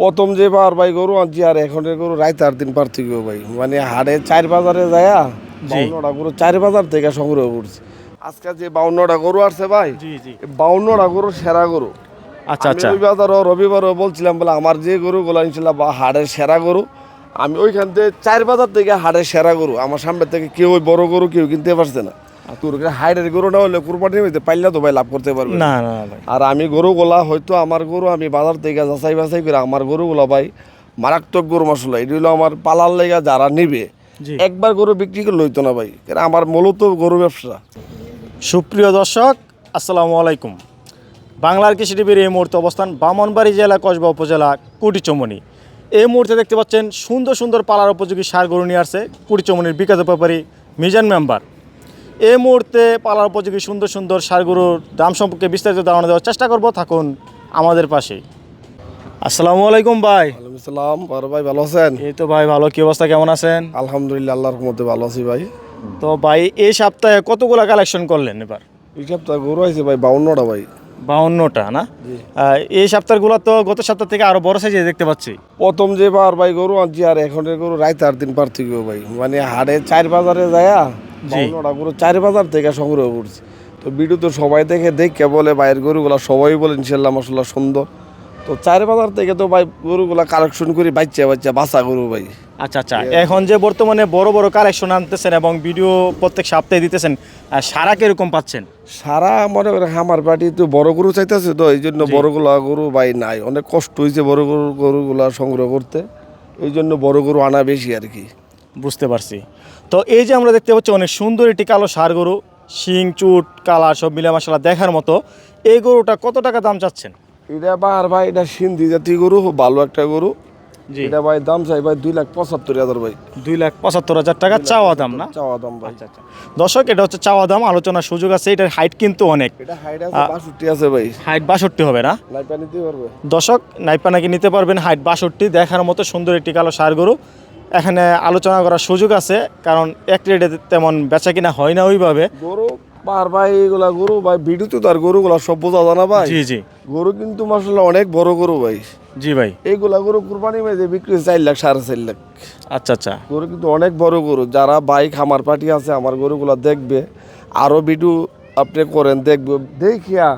প্রথম যে বার ভাই গরু আনছি আর এখনের গরু রাইতে আর দিন পার্থক্য ভাই। মানে হাটে চার বাজারে যায় বাউন্নটা গরু চার বাজার থেকে সংগ্রহ করছি। আজকে যে বাউন্নটা গরু আসছে ভাই বাউন্নটা গরু সেরা গরু। আচ্ছা আচ্ছা। আমি রবিবারও বলছিলাম বলে আমার যে গরুগুলো ইনশাল্লাহ বা হাড়ের সেরা গরু আমি ওইখান থেকে চার বাজার থেকে হাড়ের সেরা গরু আমার সামনে থেকে কেউ বড় গরু কেউ কিনতে পারছে না। তোর হাইডের গরুটা হলে কুরবানি হইতে পাইলে তো ভাই লাভ করতে পারবে? না। না আর আমি গরুগুলা হয়তো আমার গরু আমি বাজার থেকে যাচাই বাছাই করে আমার গরুগুলা ভাই মারাত্মক গরু মশলা এটি হলো আমার পালার লেগা যারা নিবে। একবার গরু বিক্রি করে লইতো না ভাই। কারণ আমার মূলত গরু ব্যবসা। সুপ্রিয় দর্শক আসসালামু আলাইকুম। বাংলার কৃষি টিভির এই মুহূর্তে অবস্থান বামনবাড়ি জেলা কসবা উপজেলা কুটিচমনি। এই মুহূর্তে দেখতে পাচ্ছেন সুন্দর সুন্দর পালার উপযোগী সার গরু নিয়ে আসছে কুটিচমনির বিকাশ ব্যাপারী মিজান মেম্বার। এই মুহূর্তে পালার উপযোগী সুন্দর সুন্দর সারগুরুর দাম সম্পর্কে বিস্তারিত ধারণা দেওয়ার চেষ্টা করব থাকুন আমাদের পাশে। আসসালামু আলাইকুম ভাই। আসসালাম সালাম বড় ভাই ভালো আছেন? এই তো ভাই ভালো। কি অবস্থা কেমন আছেন? আলহামদুলিল্লাহ আল্লাহর রহমতে ভালো আছি ভাই। তো ভাই এই সপ্তাহে কতগুলো কালেকশন করলেন এবার? এই সপ্তাহে গরু আছে ভাই বাউন্নটা ভাই। বাউন্নটা না? এই সপ্তাহগুলো তো গত সপ্তাহ থেকে আরও বড় সাইজে দেখতে পাচ্ছি। প্রথম যে বার ভাই গরু আনছি আর এখনের গরু রাইতে আর দিন পার পার্থক্য ভাই। মানে হাটে চার বাজারে যায় বাউন্নটা গরু চার বাজার থেকে সংগ্রহ করছি। তো ভিডিও তো সবাই দেখে দেখে বলে ভাইয়ের গরুগুলা সবাই বলে ইনশাল্লাহ মশলা সুন্দর। তো চার বাজার থেকে তো ভাই গরুগুলা কালেকশন করি বাচ্চা বাচ্চা বাসা গরু ভাই। আচ্ছা আচ্ছা। এখন যে বর্তমানে বড় বড় কালেকশন আনতেছেন এবং ভিডিও প্রত্যেক সপ্তাহে দিতেছেন সারা কীরকম পাচ্ছেন? সারা মনে করেন আমার বাড়ি তো বড় গরু চাইতেছে তো এই জন্য বড়গুলা গরু ভাই নাই। অনেক কষ্ট হয়েছে বড় গরু গরুগুলা সংগ্রহ করতে। এই জন্য বড় গরু আনা বেশি আর কি। বুঝতে পারছি। তো এই যে আমরা দেখতে পাচ্ছি অনেক সুন্দর একটি কালো সার গরু শিং চুট কালার সব মিলে মশলা দেখার মতো। এই গরুটা কত টাকা দাম চাচ্ছেন? এটা বার ভাই এটা সিন্ধি জাতি গরু ভালো একটা গরু। এটা ভাই দাম চাই ভাই দুই লাখ পঁচাত্তর হাজার ভাই। দুই লাখ পঁচাত্তর হাজার টাকা চাওয়া দাম না? চাওয়া দাম ভাই। আচ্ছা আচ্ছা। দর্শক এটা হচ্ছে চাওয়া দাম আলোচনার সুযোগ আছে এটার হাইট কিন্তু অনেক। এটা হাইট আছে বাষট্টি আছে ভাই। হাইট বাষট্টি হবে না? লাইপা নিতে পারবে। দর্শক নাইপা নাকি নিতে পারবেন হাইট বাষট্টি দেখার মতো সুন্দর একটি কালো সার গরু। এখানে আলোচনা করার সুযোগ আছে কারণ এক রেটে তেমন বেচা কিনা হয় না ওইভাবে। গরু বার ভাই এগুলা গরু ভাই ভিডিও তো তার গরুগুলা সব বোঝা জানা ভাই। জি জি। গরু কিন্তু মাসাল্লাহ অনেক বড় গরু ভাই। জি ভাই। এইগুলা গরু কুরবানি মেয়েছে বিক্রি চার লাখ সাড়ে চার লাখ। আচ্ছা আচ্ছা। গরু কিন্তু অনেক বড় গরু। যারা বাইক আমার পার্টি আছে আমার গরুগুলা দেখবে। আরও ভিডিও আপনি করেন দেখবে। দেখিয়া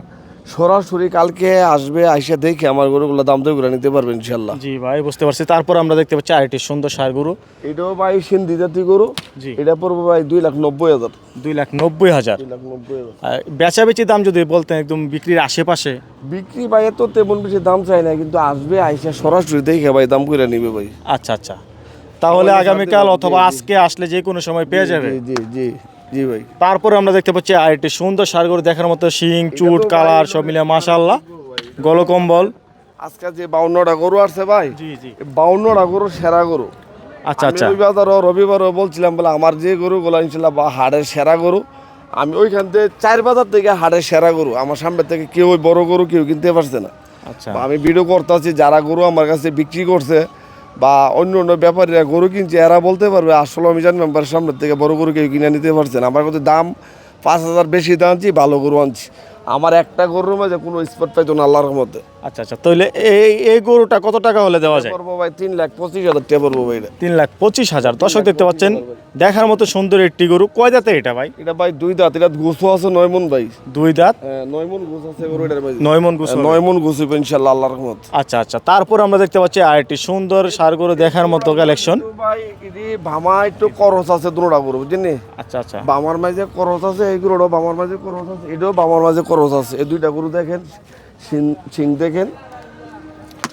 সরাসরি কালকে আসবে আইসা দেখে আমার গরুগুলা দাম দিয়ে নিতে পারবেন ইনশাল্লাহ জি ভাই বুঝতে পারছি। তারপর আমরা দেখতে পাচ্ছি আরেকটি সুন্দর সার গরু। এটাও ভাই সিন্ধি জাতি গরু। জি। এটা পড়বে ভাই দুই লাখ নব্বই হাজার। দুই লাখ নব্বই হাজার। আর বেচাবেচি দাম যদি বলতেন একদম বিক্রির আশেপাশে। বিক্রি ভাই এত তেমন বেশি দাম চাই না কিন্তু আসবে আইসা সরাসরি দেখে ভাই দাম করে নিবে ভাই। আচ্ছা আচ্ছা। তাহলে আগামীকাল অথবা আজকে আসলে যে কোনো সময় পেয়ে যাবে। জি জি। জি ভাই। তারপরে আমরা দেখতে পাচ্ছি আরেকটি সুন্দর সার গরু দেখার মতো শিং চুট কালার সব মিলে মাশাল্লাহ গলকম্বল। আজকে যে বাউন্নটা গরু আসছে ভাই জি জি। বাউন্নটা গরু সেরা গরু। আচ্ছা আচ্ছা। রবিবারও রবিবারও বলছিলাম বলে আমার যে গরুগুলো ইনশাল্লাহ বা হাড়ের সেরা গরু আমি ওইখান থেকে চার বাজার থেকে হাড়ের সেরা গরু আমার সামনে থেকে কেউ বড় গরু কেউ কিনতে পারছে না। আচ্ছা। আমি ভিডিও করতেছি যারা গরু আমার কাছে বিক্রি করছে বা অন্য অন্য ব্যাপারীরা গরু কিনছে, এরা বলতে পারবে আসলে মিজান মেম্বার সামনের থেকে বড় গরু কেউ কিনে নিতে পারছেন আমার কাছে দাম পাঁচ হাজার বেশি দাম আনছি ভালো গরু আনছি। আমার একটা গরুর মাঝে কোনো স্পট পাইতো না আল্লাহর মধ্যে আচ্ছা আচ্ছা তাহলে এই এই গরুটা কত টাকা হলে দেওয়া যায়? পড়ব ভাই তিন লাখ পঁচিশ হাজার টাকা পড়ব ভাই এটা। তিন লাখ পঁচিশ হাজার। দর্শক দেখতে পাচ্ছেন দেখার মতো সুন্দর একটি গরু। কয় দাঁতের এটা ভাই? এটা ভাই দুই দাঁত এটা গুছু আছে নয় মন ভাই। দুই দাঁত? হ্যাঁ, নয় মন গুছ আছে গরু এটার ভাই নয় মন গুছ নয় মন গুছ ইনশাল্লাহ আল্লাহর রহমত। আচ্ছা আচ্ছা তারপর আমরা দেখতে পাচ্ছি আরেকটি সুন্দর সার গরু দেখার মতো কালেকশন ভাই এটি ভামা একটু করস আছে দুটা গরু বুঝছেন আচ্ছা আচ্ছা। বামার মাঝে করস আছে এই গরুটাও বামার মাঝে করস আছে এটাও বামার মাঝে করস আছে। এই দুইটা গরু দেখেন সিং- সিং দেখেন।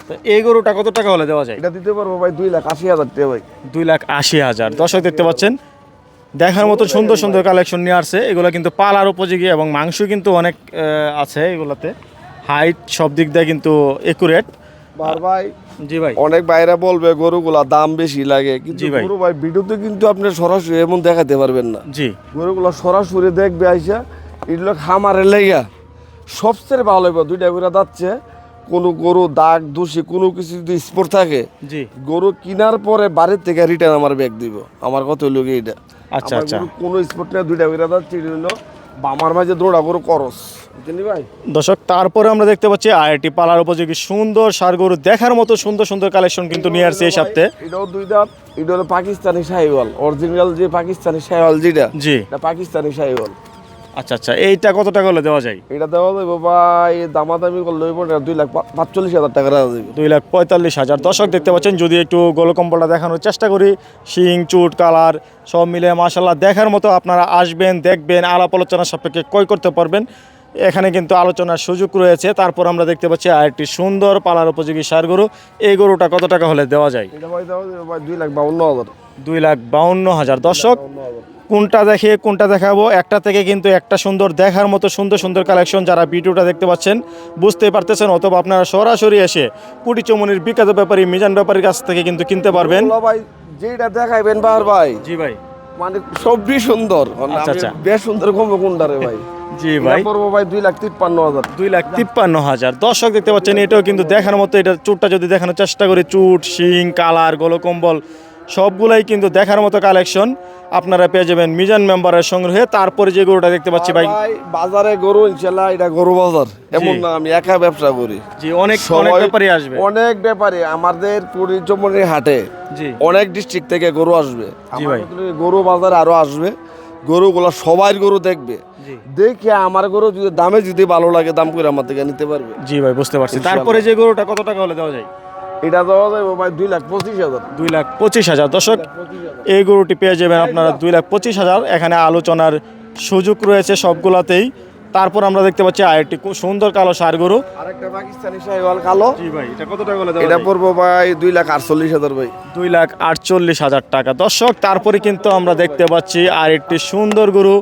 তো এই গরুটা কত টাকা হলে দেওয়া যায়? এটা দিতে পারব ভাই দুই লাখ আশি হাজার টাকা ভাই। দুই লাখ আশি হাজার। দর্শক দেখতে পাচ্ছেন দেখার মতো সুন্দর সুন্দর কালেকশন নিয়ে আসছে। এগুলো কিন্তু পালার উপযোগী এবং মাংস কিন্তু অনেক আছে এগুলোতে। হাইট সব দিক দিয়ে কিন্তু একুরেট ভাই জি ভাই। অনেক বাইরে বলবে গরুগুলা দাম বেশি লাগে কিন্তু জি ভাই। গরু ভাই ভিডিওতে কিন্তু আপনি সরাসরি এমন দেখাতে পারবেন না। জি। গরুগুলো সরাসরি দেখবে আইসা এগুলো খামারের লেগা সবচেয়ে ভালো হবে দুইটা করে যাচ্ছে। কোনো গরু দাগ দোষী কোনো কিছু যদি স্পোর থাকে গরু কেনার পরে বাড়ির থেকে রিটার্ন আমার ব্যাগ দিব। আমার কত হলো কি এটা আচ্ছা, আচ্ছা। কোনো স্পোর্ট নেই দুইটা করে যাচ্ছে এটা হলো বামার মাঝে দৌড়া গরু করস। দর্শক তারপরে আমরা দেখতে পাচ্ছি আইআইটি পালার উপযোগী সুন্দর সার গরু দেখার মতো সুন্দর সুন্দর কালেকশন কিন্তু নিয়ে আসছে এই সপ্তাহে এটাও দুই দাঁত এটা হলো পাকিস্তানি শাহিওয়াল। অরিজিনাল যে পাকিস্তানি শাহিওয়াল যেটা জি। পাকিস্তানি শাহিওয়াল। আচ্ছা আচ্ছা এইটা কত টাকা হলে দেওয়া যায়? এটা দেওয়া যাবে ভাই দামাদামি করলে দুই লাখ পাঁচচল্লিশ হাজার টাকা দেওয়া যাবে দুই লাখ পঁয়তাল্লিশ হাজার। দর্শক দেখতে পাচ্ছেন যদি একটু গোলকম্বলটা দেখানোর চেষ্টা করি শিং চুট কালার সব মিলে মাসাল্লাহ দেখার মতো আপনারা আসবেন দেখবেন আলাপ আলোচনা সাপেক্ষে ক্রয় করতে পারবেন। এখানে কিন্তু আলোচনার সুযোগ রয়েছে। তারপর আমরা দেখতে পাচ্ছি আরেকটি সুন্দর পালার উপযোগী সার গরু। এই গরুটা কত টাকা হলে দেওয়া যায়? দুই লাখ বাউন্ন হাজার। দুই লাখ বাউন্ন হাজার। দর্শক কোনটা দেখে কোনটা দেখাবো? একটা থেকে কিন্তু একটা সুন্দর দেখার মতো সুন্দর সুন্দর কালেকশন যারা ভিডিওটা দেখতে পাচ্ছেন বুঝতে পারতেছেন অথবা আপনারা সরাসরি এসে কুটি চমনির বিখ্যাত ব্যাপারী মিজান ব্যাপারীর কাছ থেকে কিন্তু কিনতে পারবেন। ভাই যেটা দেখাইবেন বার ভাই। জি ভাই। মানে সবই সুন্দর। আচ্ছা, আচ্ছা। বেশ সুন্দর কমবে কোনটা রে ভাই? জি ভাই। পড়ব ভাই দুই লাখ তিপ্পান্ন হাজার। দুই লাখ তিপ্পান্ন হাজার। দর্শক দেখতে পাচ্ছেন এটাও কিন্তু দেখার মতো এটা চুটটা যদি দেখানোর চেষ্টা করি চুট শিং কালার গোলকম্বল সবগুলাই কিন্তু দেখার মতো কালেকশন আপনারা পেয়ে যাবেন মিজান মেম্বারের সংগ্রহে। তারপরে যে গরুটা দেখতে পাচ্ছি ভাই। বাজারে গরু ইনশাল্লাহ এটা গরু বাজার। এমন না আমি একা ব্যবসা করি। জি অনেক অনেক সবাই- আসবে। অনেক ব্যাপারে। আমাদের পরিচমনির হাটে জি। অনেক ডিস্ট্রিক্ট থেকে গরু আসবে। জি ভাই। গরু বাজার আরও আসবে। গরুগুলো সবাই গরু দেখবে। দেখে আমার গরু যদি দামে যদি ভালো লাগে দাম করে আমার থেকে নিতে পারবে। জি ভাই বুঝতে পারছি। তারপরে যে গরুটা কত টাকা হলে দেওয়া যায়? এটা দেওয়া যাবে ভাই দুই লাখ পঁচিশ হাজার। দুই লাখ পঁচিশ হাজার। দর্শক এই গরুটি পেয়ে যাবেন আপনারা দুই লাখ পঁচিশ হাজার। এখানে আলোচনার সুযোগ রয়েছে সবগুলাতেই। তারপর আমরা দেখতে পাচ্ছি আরেকটি সুন্দর কালো সার গরু। আরেকটা পাকিস্তানি শাহিওয়াল কালো। জি ভাই এটা কত টাকা হলে এটা পড়ব ভাই দুই লাখ আটচল্লিশ হাজার ভাই। দুই লাখ আটচল্লিশ হাজার টাকা। দর্শক তারপরে কিন্তু আমরা দেখতে পাচ্ছি আর একটি সুন্দর গরু।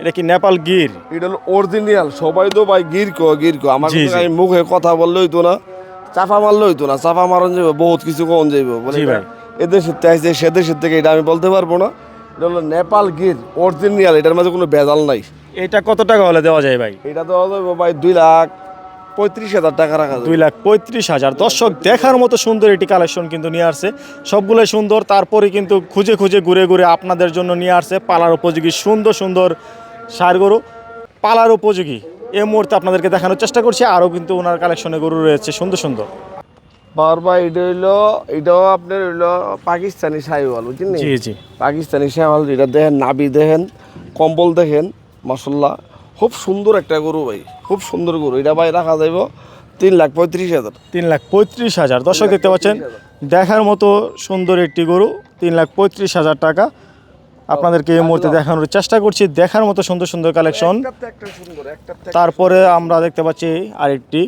এটা কি নেপাল গির? এটা হলো অরিজিনাল সবাই তো ভাই গির কো গির কো। আমার মুখে কথা বললে হইতো না। চাপা মারলে হইতো না চাপা মারন যাবে বহুত কিছু কোন যাইব বলে জি এটা ভাই। এদেশের থেকে আইছে সেদেশের থেকে এটা আমি বলতে পারব না। এটা হলো নেপাল গির অরিজিনাল এটার মাঝে কোনো ভেজাল নাই। এটা কত টাকা হলে দেওয়া যায় ভাই? এটা দেওয়া হবে ভাই দুই লাখ পঁয়ত্রিশ হাজার টাকা রাখা দুই লাখ পঁয়ত্রিশ হাজার। দর্শক দেখার মতো সুন্দর একটি কালেকশন কিন্তু নিয়ে আসছে। সবগুলোই সুন্দর তারপরে কিন্তু খুঁজে খুঁজে ঘুরে ঘুরে আপনাদের জন্য নিয়ে আসছে পালার উপযোগী সুন্দর সুন্দর সার গরু। পালার উপযোগী। এই মুহূর্তে আপনাদেরকে দেখানোর চেষ্টা করছি। আরও কিন্তু ওনার কালেকশনে গরু রয়েছে সুন্দর সুন্দর। বারবার এটা হইল এটাও আপনার হইল পাকিস্তানি শাহিওয়াল বুঝছেন? জি জি। পাকিস্তানি শাহিওয়াল এটা দেখেন নাবি দেখেন কম্বল দেখেন মাসাল্লাহ খুব সুন্দর একটা গরু ভাই খুব সুন্দর গরু। এটা ভাই রাখা যাইব তিন লাখ পঁয়ত্রিশ হাজার। তিন লাখ পঁয়ত্রিশ হাজার। দর্শক দেখতে পাচ্ছেন দেখার মতো সুন্দর একটি গরু তিন লাখ পঁয়ত্রিশ হাজার টাকা। আপনাদেরকে এই মুহূর্তে দেখানোর চেষ্টা করছি। দেখার মতো সুন্দর সুন্দর কালেকশন তারপরে আমরা দেখতে পাচ্ছি আরেকটি।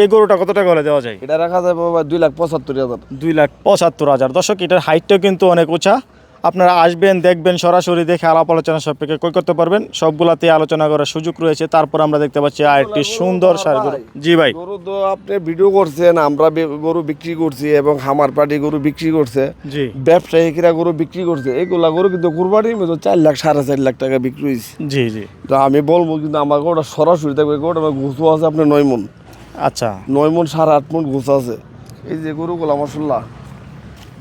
এই গরুটা কত টাকা হলে দেওয়া যায়? এটা রাখা যাবে ভাই দুই লাখ পঁচাত্তর হাজার। দুই লাখ পঁচাত্তর হাজার। দর্শক এটার হাইটটাও কিন্তু অনেক উঁচা। আপনারা আসবেন দেখবেন সরাসরি দেখে আলাপ আলোচনা সাপেক্ষে কই করতে পারবেন? সবগুলাতে আলোচনা করার সুযোগ রয়েছে। তারপর আমরা দেখতে পাচ্ছি আরেকটি সুন্দর সার গরু জি ভাই। গরু তো আপনি ভিডিও করছেন আমরা গরু বিক্রি করছি এবং খামার পাটি গরু বিক্রি করছে। জি। ব্যবসায়িকরা গরু বিক্রি করছে। এইগুলা গরু কিন্তু কুরবানির মতো চার লাখ সাড়ে চার লাখ টাকা বিক্রি হয়েছে। জি জি। তো আমি বলব কিন্তু আমার গরুটা সরাসরি থাকবে গরুটা আমার ঘুষু আছে আপনার নয় মন। আচ্ছা। নয় মন সাড়ে আট মন ঘুষ আছে। এই যে গরুগুলো মশল্লা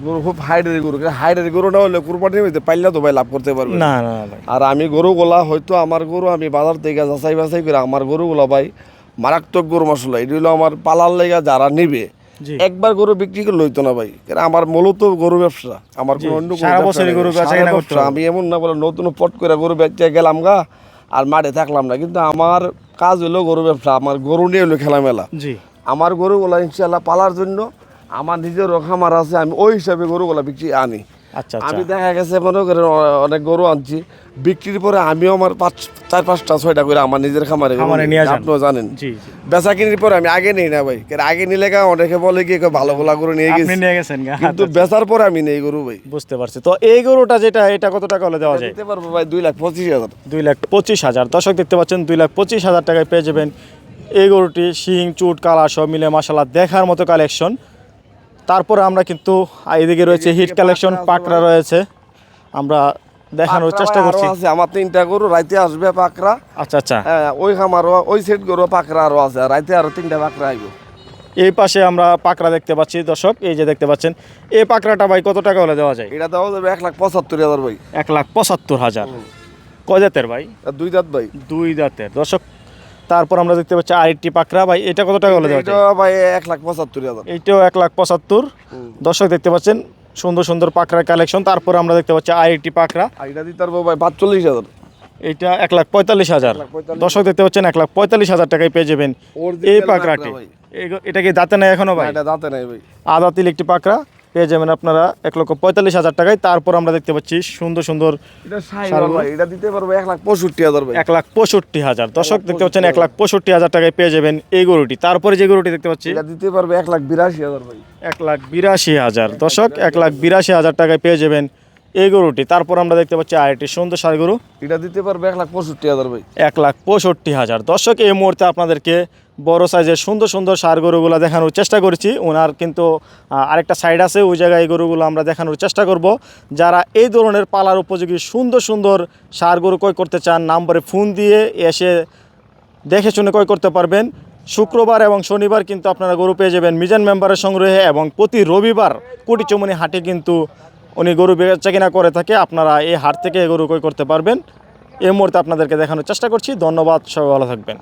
গরু খুব হাইডের গরু। হাইডের গরু না হলে কুরবানির মধ্যে পাইলে তো ভাই লাভ করতে পারবে। না না ভাই। আর আমি গরুগুলা হয়তো আমার গরু আমি বাজার থেকে যাচাই বাছাই করে আমার গরুগুলা ভাই মারাত্মক গরু মশলা এটি হলো আমার পালার লেগা যারা নিবে একবার গরু বিক্রি করে লইতো না ভাই। কারণ আমার মূলত গরু ব্যবসা আমার কোনো অন্য। গরু। আমি এমন না বলে নতুন পট করে গরু বেচে গেলাম গা আর মাঠে থাকলাম না। কিন্তু আমার কাজ হলো গরু ব্যবসা আমার গরু নিয়ে হলো খেলামেলা। আমার গরুগুলা ইনশাল্লাহ পালার জন্য আমার নিজেরও খামার আছে আমি ওই হিসাবে গরুগুলা বিক্রি আনি। আচ্ছা আচ্ছা। আমি দেখা গেছে মনে করেন অনেক গরু আনছি বিক্রির পরে আমিও আমার পাঁচ চার পাঁচটা ছয়টা করে আমার নিজের খামারে। আপনিও জানেন। বেচা কিনির পরে আমি আগে নেই না ভাই আগে নিলে অনেকে বলে কি কয় ভালো গরু নিয়ে গেছি। নিয়ে গেছেন কিন্তু আচ্ছা, বেচার পরে আমি নেই গরু ভাই। বুঝতে পারছি। তো এই গরুটা যেটা এটা কত টাকা হলে দেওয়া যায়? দিতে পারব ভাই দুই লাখ পঁচিশ হাজার। দুই লাখ পঁচিশ হাজার। দর্শক দেখতে পাচ্ছেন দুই লাখ পঁচিশ হাজার টাকায় পেয়ে যাবেন এই গরুটি শিং চুট কালা সব মিলে মশালা দেখার মতো কালেকশন তারপরে আমরা কিন্তু এদিকে রয়েছে হিট কালেকশন পাকড়া রয়েছে। আমরা দেখানোর চেষ্টা করছি। আমার তিনটা গরু রাইতে আসবে পাকড়া। আচ্ছা আচ্ছা। হ্যাঁ ওই খামারও ওই সেট গরু পাকড়া আরও আছে রাইতে আরও তিনটা পাকড়া আইব। এই পাশে আমরা পাকড়া দেখতে পাচ্ছি দর্শক এই যে দেখতে পাচ্ছেন এই পাকড়াটা ভাই কত টাকা হলে দেওয়া যায়? এটা দেওয়া যাবে এক লাখ পঁচাত্তর হাজার ভাই। এক লাখ পঁচাত্তর হাজার। কয় জাতের ভাই? দুই দাঁত ভাই। দুই দাঁতের দর্শক তারপর আমরা দেখতে পাচ্ছি আরেকটি পাকড়া। ভাই এটা কত টাকা হলে এটা? ভাই এক লাখ পঁচাত্তর হাজার। এইটাও এক লাখ পঁচাত্তর। দর্শক দেখতে পাচ্ছেন সুন্দর সুন্দর পাকড়ার কালেকশন তারপর আমরা দেখতে পাচ্ছি আরেকটি পাকড়া। আর এটা দিতে পারব ভাই পাঁচচল্লিশ হাজার। এইটা এক লাখ পঁয়তাল্লিশ হাজার। দর্শক দেখতে পাচ্ছেন এক লাখ পঁয়তাল্লিশ হাজার টাকায় পেয়ে যাবেন। এই পাকড়া পাকড়াটি। এটা কি দাঁতে নেই এখনও ভাই? এটা দাঁতে নাই ভাই। আদা তিল একটি পাকড়া। পেয়ে যাবেন আপনারা এক লক্ষ পঁয়তাল্লিশ হাজার টাকায়। তারপর আমরা দেখতে পাচ্ছি সুন্দর সুন্দর এটা দিতে পারব এক লাখ পঁয়ষট্টি হাজার এক লাখ পঁয়ষট্টি হাজার। দর্শক দেখতে পাচ্ছেন এক লাখ পঁয়ষট্টি হাজার টাকায় পেয়ে যাবেন এই গরুটি। তারপরে যে গরুটি দেখতে পাচ্ছি এটা দিতে পারবে এক লাখ বিরাশি হাজার ভাই। এক লাখ বিরাশি হাজার। দর্শক এক লাখ বিরাশি হাজার টাকায় পেয়ে যাবেন এই গরুটি। তারপর আমরা দেখতে পাচ্ছি আরেকটি সুন্দর সার গরু। এটা দিতে পারবে এক লাখ পঁয়ষট্টি হাজার ভাই। এক লাখ পঁয়ষট্টি হাজার। দর্শক এই মুহূর্তে আপনাদেরকে বড় সাইজের সুন্দর সুন্দর সার গরুগুলো দেখানোর চেষ্টা করেছি। ওনার কিন্তু আরেকটা সাইড আছে ওই জায়গায় এই গরুগুলো আমরা দেখানোর চেষ্টা করব। যারা এই ধরনের পালার উপযোগী সুন্দর সুন্দর সার গরু ক্রয় করতে চান নাম্বারে ফোন দিয়ে এসে দেখে শুনে ক্রয় করতে পারবেন। শুক্রবার এবং শনিবার কিন্তু আপনারা গরু পেয়ে যাবেন মিজান মেম্বারের সংগ্রহে এবং প্রতি রবিবার কোটিচমনি হাটে কিন্তু উনি গরু বেচা কিনা করে থাকে, আপনারা এই হাট থেকে গরু ক্রয় করতে পারবেন। এই মুহূর্তে আপনাদেরকে দেখানোর চেষ্টা করছি। ধন্যবাদ, সবাই ভালো থাকবেন।